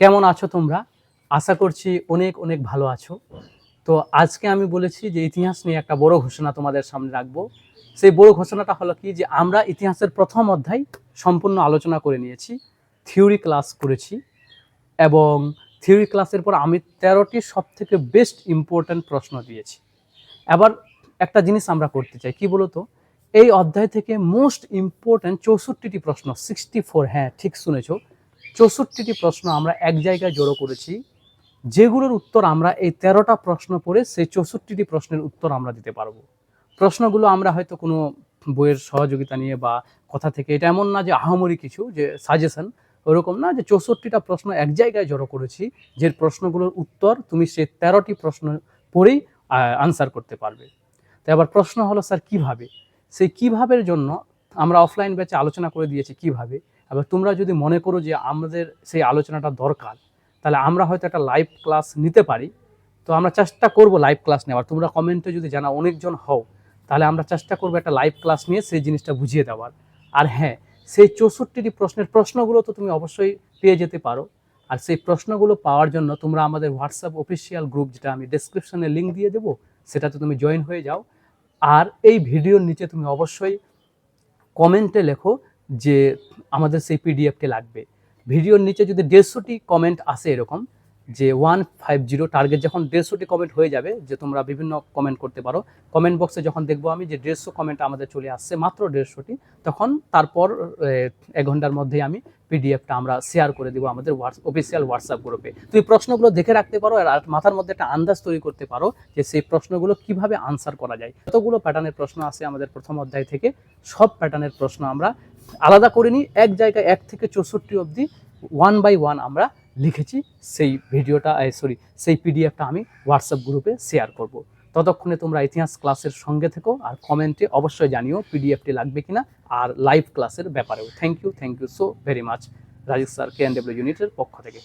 কেমন আছো তোমরা? আশা করছি অনেক অনেক ভালো আছো। তো আজকে আমি বলেছি যে ইতিহাস নিয়ে একটা বড় ঘোষণা তোমাদের সামনে রাখব। সেই বড় ঘোষণাটা হলো কি যে আমরা ইতিহাসের প্রথম অধ্যায় সম্পূর্ণ আলোচনা করে নিয়েছি, থিওরি ক্লাস করেছি এবং থিওরি ক্লাসের পর আমি তেরোটি সব থেকে বেস্ট ইম্পর্ট্যান্ট প্রশ্ন দিয়েছি। এবার একটা জিনিস আমরা করতে চাই, কি বলতো? এই অধ্যায় থেকে মোস্ট ইম্পর্ট্যান্ট চৌষট্টিটি প্রশ্ন, সিক্সটি ফোর হ্যাঁ ঠিক শুনেছো। চৌষট্টিটি প্রশ্ন আমরা এক জায়গায় জড়ো করেছি। যেগুলোর উত্তর আমরা এই তেরোটা প্রশ্ন পড়ে সেই চৌষট্টিটি প্রশ্নের উত্তর আমরা দিতে পারব। প্রশ্নগুলো আমরা হয়তো কোনো বইয়ের সহযোগিতা নিয়ে বা কথা থেকে, এটা এমন না যে আহামরি কিছু, যে সাজেশন ওরকম না, যে চৌষট্টিটা প্রশ্ন এক জায়গায় জড়ো করেছি, যে প্রশ্নগুলোর উত্তর তুমি সেই তেরোটি প্রশ্ন পড়েই আনসার করতে পারবে। তো এবার প্রশ্ন হলো, স্যার, কীভাবে? সেই কিভাবের জন্য আমরা অফলাইন ব্যাচে আলোচনা করে দিয়েছি, কীভাবে? এবার তোমরা যদি মনে করো যে আমাদের সেই আলোচনাটা দরকার, তাহলে আমরা হয়তো একটা লাইভ ক্লাস নিতে পারি। তো আমরা চেষ্টা করব লাইভ ক্লাস নেওয়ার। তোমরা কমেন্টে যদি জানা অনেকজন হও, তাহলে আমরা চেষ্টা করব একটা লাইভ ক্লাস নিয়ে সেই জিনিসটা বুঝিয়ে দেওয়ার। আর হ্যাঁ সেই চৌষট্টিটি প্রশ্নের প্রশ্নগুলো তো তুমি অবশ্যই পেয়ে যেতে পারো। আর সেই প্রশ্নগুলো পাওয়ার জন্য তোমরা আমাদের হোয়াটসঅ্যাপ অফিসিয়াল গ্রুপ যেটা আমি ডেসক্রিপশনে লিঙ্ক দিয়ে দেবো, সেটাতে তুমি জয়েন হয়ে যাও। আর এই ভিডিওর নিচে তুমি অবশ্যই কমেন্টে লেখো যে আমাদের সেই পিডিএফটি লাগবে। ভিডিওর নিচে যদি দেড়শোটি কমেন্ট আসে এরকম, যে ওয়ান ফাইভ জিরো টার্গেট যখন দেড়শোটি কমেন্ট হয়ে যাবে, যে তোমরা বিভিন্ন কমেন্ট করতে পারো কমেন্ট বক্সে যখন দেখব আমি যে দেড়শো কমেন্ট আমাদের চলে আসছে, মাত্র দেড়শোটি, তখন তারপর এক ঘণ্টার মধ্যেই আমি পিডিএফটা আমরা শেয়ার করে দেবো আমাদের হোয়াটস অফিসিয়াল হোয়াটসঅ্যাপ গ্রুপে তুমি প্রশ্নগুলো দেখে রাখতে পারো আর মাথার মধ্যে একটা আন্দাজ তৈরি করতে পারো যে সেই প্রশ্নগুলো কীভাবে আনসার করা যায়। কতগুলো প্যাটার্নের প্রশ্ন আসে আমাদের প্রথম অধ্যায় থেকে, সব প্যাটার্নের প্রশ্ন আমরা আলাদা করে নিই, এক জায়গায় এক থেকে চৌষট্টি অবধি ওয়ান বাই ওয়ান আমরা লিখেছি, সেই ভিডিওটা সরি সেই পিডিএফটা আমি হোয়াটসঅ্যাপ গ্রুপে শেয়ার করব। ততক্ষণে তোমরা ইতিহাস ক্লাসের সঙ্গে থেকো আর কমেন্টে অবশ্যই জানিও পিডিএফটি লাগবে কিনা আর লাইভ ক্লাসের ব্যাপারেও। Thank you thank you so very much Rajesh sir K N W ইউনিটের পক্ষ থেকে।